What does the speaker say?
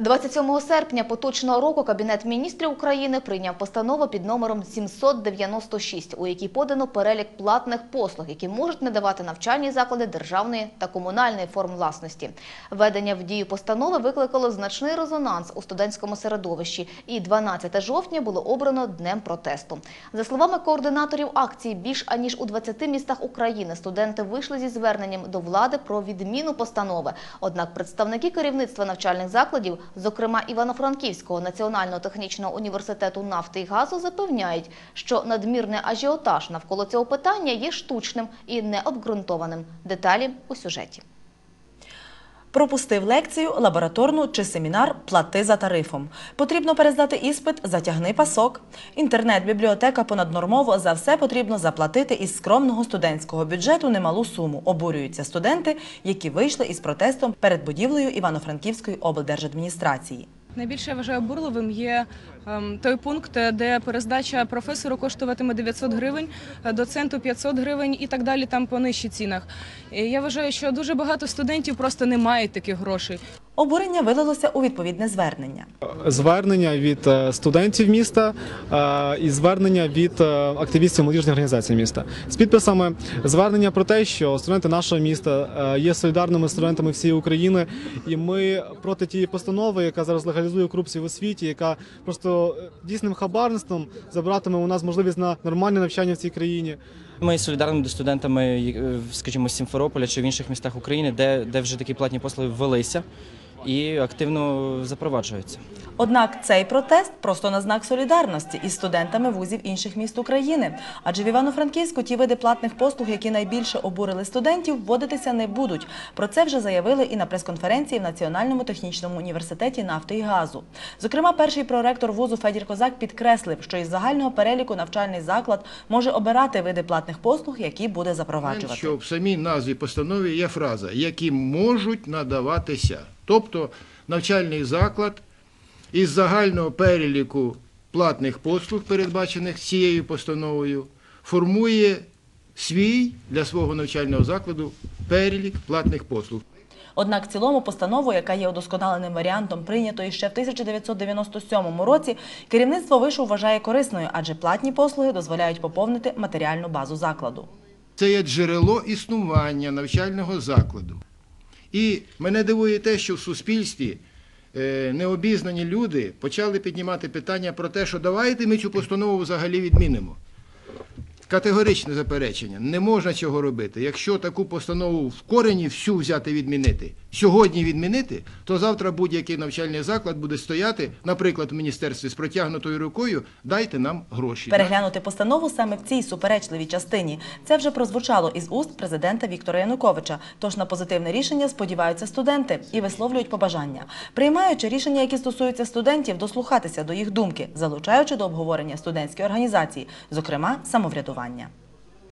27 серпня поточного року Кабінет міністрів України прийняв постанову під номером 796, у якій подано перелік платних послуг, які можуть надавати навчальні заклади державної та комунальної форм власності. Введення в дію постанови викликало значний резонанс у студентському середовищі, і 12 жовтня було обрано днем протесту. За словами координаторів акції, більш аніж у 20 містах України студенти вийшли зі зверненням до влади про відміну постанови. Однак представники керівництва навчальних закладів, зокрема Івано-Франківського національного технічного університету нафти і газу, запевняють, що надмірний ажіотаж навколо цього питання є штучним і необґрунтованим. Деталі у сюжеті. Пропустив лекцію, лабораторну чи семінар Плати за тарифом. Потрібно перездати іспит Затягни пасок. Інтернет-бібліотека понаднормово за все потрібно заплатити із скромного студентського бюджету немалу суму. Обурюються студенти, які вийшли із протестом перед будівлею Івано-Франківської облдержадміністрації. Найбільше я вважаю бурливим є ем, той пункт, де перездача професору коштуватиме 900 гривень, е, доценту 500 гривень і так далі, там по нижчі цінах. Я вважаю, що дуже багато студентів просто не мають таких грошей. Обурення вилилося у відповідне звернення. звернення від е, студентів міста е, і звернення від е, активістів молодіжної організації міста з підписами звернення про те, що студенти нашого міста є солідарними студентами всієї України, і ми проти тієї постанови, яка зараз легалізує корупцію в освіті, яка просто дійсним хабарництвом забиратиме у нас можливість на нормальне навчання в цій країні. Ми солідарні до студентами, е, скажімо, Сімферополя чи в інших містах України, де, де вже такі платні послуги ввелися і активно запроваджуються. Однак цей протест просто на знак солідарності із студентами вузів інших міст України. Адже в Івано-Франківську ті види платних послуг, які найбільше обурили студентів, вводитися не будуть. Про це вже заявили і на прес-конференції в Національному технічному університеті нафти і газу. Зокрема, перший проректор вузу Федір Козак підкреслив, що із загального переліку навчальний заклад може обирати види платних послуг, які буде запроваджувати. Що в самій назві постанови є фраза, які можуть надаватися. Тобто навчальний заклад із загального переліку платних послуг, передбачених цією постановою, формує свій для свого навчального закладу перелік платних послуг. Однак в цілому постанову, яка є удосконаленим варіантом прийнятої ще в 1997 році, керівництво вишу вважає корисною, адже платні послуги дозволяють поповнити матеріальну базу закладу. Це є джерело існування навчального закладу. І мене дивує те, що в суспільстві е, необізнані люди почали піднімати питання про те, що давайте ми цю постанову взагалі відмінимо. Категоричне заперечення. Не можна цього робити. Якщо таку постанову в корені всю взяти відмінити, сьогодні відмінити, то завтра будь-який навчальний заклад буде стояти, наприклад, в міністерстві з протягнутою рукою, дайте нам гроші. Переглянути постанову саме в цій суперечливій частині. Це вже прозвучало із уст президента Віктора Януковича. Тож на позитивне рішення сподіваються студенти і висловлюють побажання. Приймаючи рішення, які стосуються студентів, дослухатися до їх думки, залучаючи до обговорення студентські організації, зокрема самоврядування.